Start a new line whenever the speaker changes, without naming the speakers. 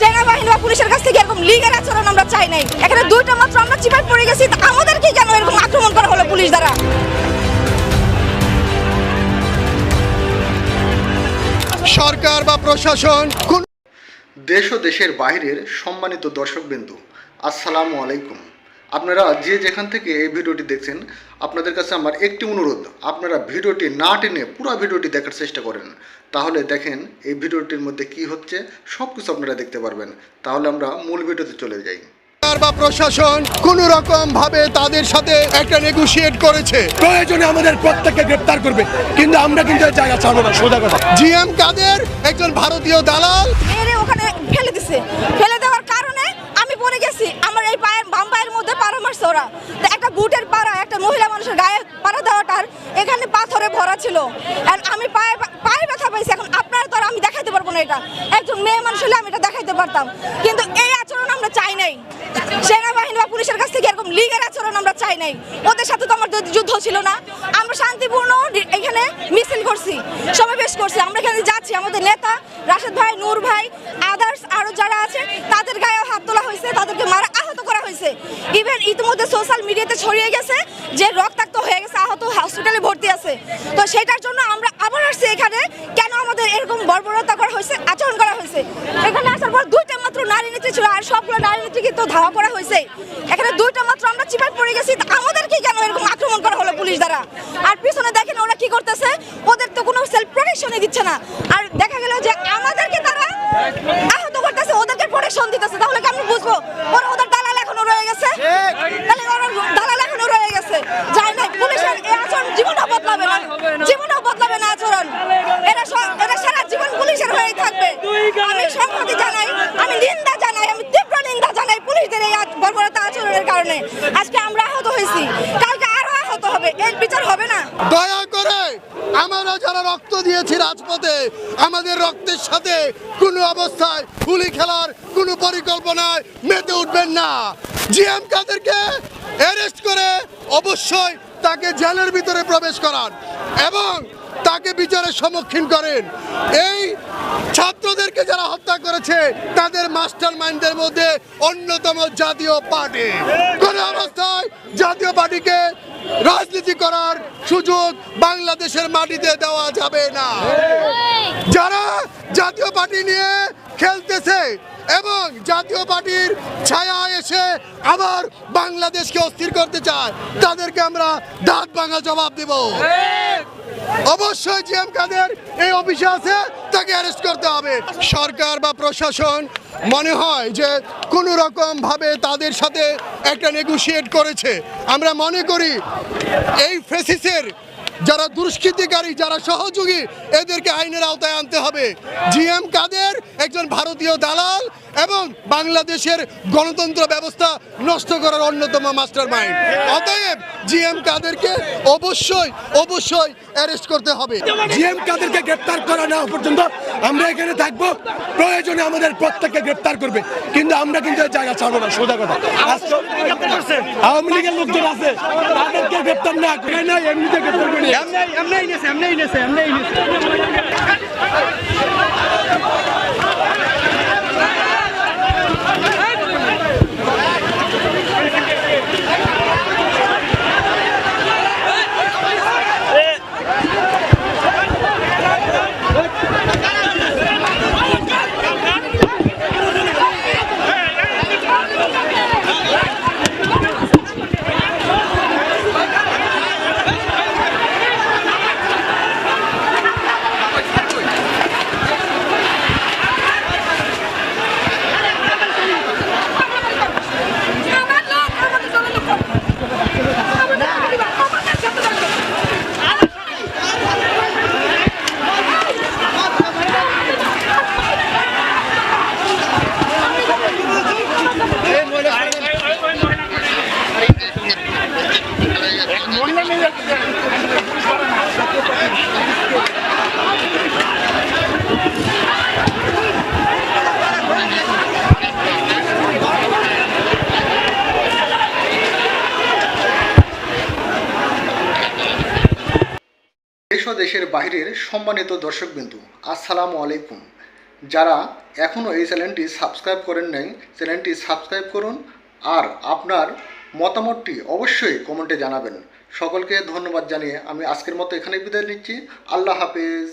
সেনাবাহিনী বা পুলিশের কাছ থেকে এরকম লিগের আচরণ আমরা চাই নাই। এখানে দুইটা মাত্র আমরা চিপাই পড়ে গেছি আমাদেরকে কেন এরকম আক্রমণ করা হলো পুলিশ দ্বারা?
সরকার বা প্রশাসন কোন
দেশ ও দেশের বাইরের সম্মানিত দর্শকবৃন্দু আসসালামু আলাইকুম। আপনারা যে যেখান থেকে এই ভিডিওটি দেখছেন আপনাদের কাছে আমার একটি অনুরোধ আপনারা ভিডিওটি না টেনে পুরো ভিডিওটি দেখার চেষ্টা করেন। তাহলে দেখেন এই ভিডিওটির মধ্যে কি হচ্ছে সব কিছু আপনারা দেখতে পারবেন। তাহলে আমরা মূল ভিডিওতে চলে যাই।
বা প্রশাসন কোন রকম ভাবে তাদের সাথে একটা নেগোশিয়েট করেছে।
প্রয়োজনে আমাদের প্রত্যেককে গ্রেপ্তার করবে। কিন্তু আমরা কিন্তু জায়গা ছাড়বো না সোজা কথা।
জিএম কাদের? একজন ভারতীয় দালাল।
ওখানে ফেলে দিছে। ফেলে দেওয়ার কারণে আমি পড়ে গেছি। আমার এই পায়ের বাম পায়ের মধ্যে তো একটা বুটের পাড়া, একটা মহিলা মানুষের গায়ে পাড়া দেওয়াটার এখানে পাথরে ভরা ছিল। আমি পায়ে পায়ে ব্যথা পাইছি, এখন আপনারা তো আমি দেখাইতে পারব না এটা। একজন মেয়ে মানুষ হলে আমি এটা দেখাইতে পারতাম। কিন্তু এই আচরণ আমরা চাই নাই। সেনাবাহিনী বা পুলিশের কাছ থেকে এরকম লিগের আচরণ আমরা চাই নাই। ওদের সাথে তো আমার যুদ্ধ- ছিল না। আমরা শান্তিপূর্ণ এখানে মিছিল করছি, সমাবেশ করছি। আমরা এখানে যাচ্ছি। আমাদের নেতা, রাশেদ ভাই, নূর ভাই আদার্স আরও যারা আছে, তাদের গায়ে হাত তোলা হয়েছে, তাদেরকে মারা আহত করা হয়েছে। ইভেন ইতিমধ্যে সোশ্যাল মিডিয়াতে ছড়িয়ে গেছে যে রক্তাক্ত হয়ে গেছে, আহত হসপিটালে ভর্তি আছে। তো সেটার জন্য আমরা আবার আসছি এখানে। কেন আমাদের এরকম বর্বরতা করা হয়েছে, আচরণ করা হয়েছে? এখানে আসার পর দুইটা মাত্র নারী নেত্রী ছিল আর সবগুলো নারী নেত্রীকে তো ধাওয়া করা হয়েছে। এখানে দুইটা মাত্র আমরা চিপাই পড়ে গেছি আমাদেরকে কেন এরকম আক্রমণ করা হলো পুলিশ দ্বারা? আর পিছনে দেখেন ওরা কি করতেছে, ওদের তো কোনো সেলফ প্রোটেকশনই দিচ্ছে না। আর দেখা গেল যে আমাদেরকে তারা আহত করতেছে, ওদেরকে প্রোটেকশন দিতেছে, তাহলে কেমন বুঝব ওরা ওদের দালাল এখনও রয়ে গেছে তাহলে ওরা দালাল এখনও রয়ে গেছে যায় না পুলিশের এই আচরণ জীবনও বদলাবে না জীবনও বদলাবে না আচরণ এরা স- এরা সারা জীবন পুলিশের হয়েই থাকবে আমি সংহতি জানাই আমি নিন্দা জানাই আমি তীব্র নিন্দা জানাই পুলিশদের এই আচ- বর্বরতা আচরণের কারণে আজকে আমরা আহত হয়েছি কালকে আরও আহত হবে এর বিচার হবে না
দয়া করে আমরা যারা রক্ত দিয়েছি রাজপথে, আমাদের রক্তের সাথে কোনো অবস্থায় গুলি খেলার কোনো পরিকল্পনায় মেতে উঠবেন না। জিএম কাদেরকে অ্যারেস্ট করে অবশ্যই তাকে জেলের ভিতরে প্রবেশ করান এবং তাকে বিচারের সম্মুখীন করেন। এই ছাত্রদেরকে যারা হত্যা করেছে, তাদের মাস্টার মাইন্ডের মধ্যে অন্যতম জাতীয় পার্টি। কোন অবস্থায় জাতীয় পার্টিকে রাজনীতি করার সুযোগ বাংলাদেশের মাটিতে দেওয়া যাবে না। যারা জাতীয় পার্টি নিয়ে খেলতেছে এবং জাতীয় পার্টির ছায়া এসে আবার বাংলাদেশকে অস্থির করতে চায়, তাদেরকে আমরা দাঁত ভাঙা জবাব দেব। অবশ্যই জিএম কাদের এই অফিসে আছে, তাকে অ্যারেস্ট করতে হবে। সরকার বা প্রশাসন মনে হয় যে কোনো রকম ভাবে তাদের সাথে একটা নেগোশিয়েট করেছে। আমরা মনে করি এই ফেসিসের যারা দুষ্কৃতিকারী, যারা সহযোগী, এদেরকে আইনের আওতায় আনতে হবে। জিএম কাদের, একজন ভারতীয় দালাল এবং বাংলাদেশের গণতন্ত্র ব্যবস্থা নষ্ট করার অন্যতম মাস্টার মাইন্ড অতএব জিএম কাদেরকে অবশ্যই অবশ্যই অ্যারেস্ট করতে হবে।
জিএম কাদেরকে গ্রেপ্তার করা না পর্যন্ত আমরা এখানে থাকব। প্রয়োজনে আমাদের প্রত্যেককে গ্রেপ্তার করবে। কিন্তু আমরা কিন্তু জায়গা ছাড়বো না, সোজা কথা। আওয়ামী লীগের লোকজন আছে তাদেরকে গ্রেপ্তার না করে না এমনিতে গ্রেপ্তার করে নিয়ে আসে।
দেশ ও দেশের বাহিরের সম্মানিত দর্শকবিন্দু, আসসালামু আলাইকুম। যারা এখনও এই চ্যানেলটি সাবস্ক্রাইব করেন নাই, চ্যানেলটি সাবস্ক্রাইব করুন আর আপনার মতামতটি অবশ্যই কমেন্টে জানাবেন। সকলকে ধন্যবাদ জানিয়ে আমি আজকের মতো এখানে বিদায় নিচ্ছি। আল্লাহ হাফেজ।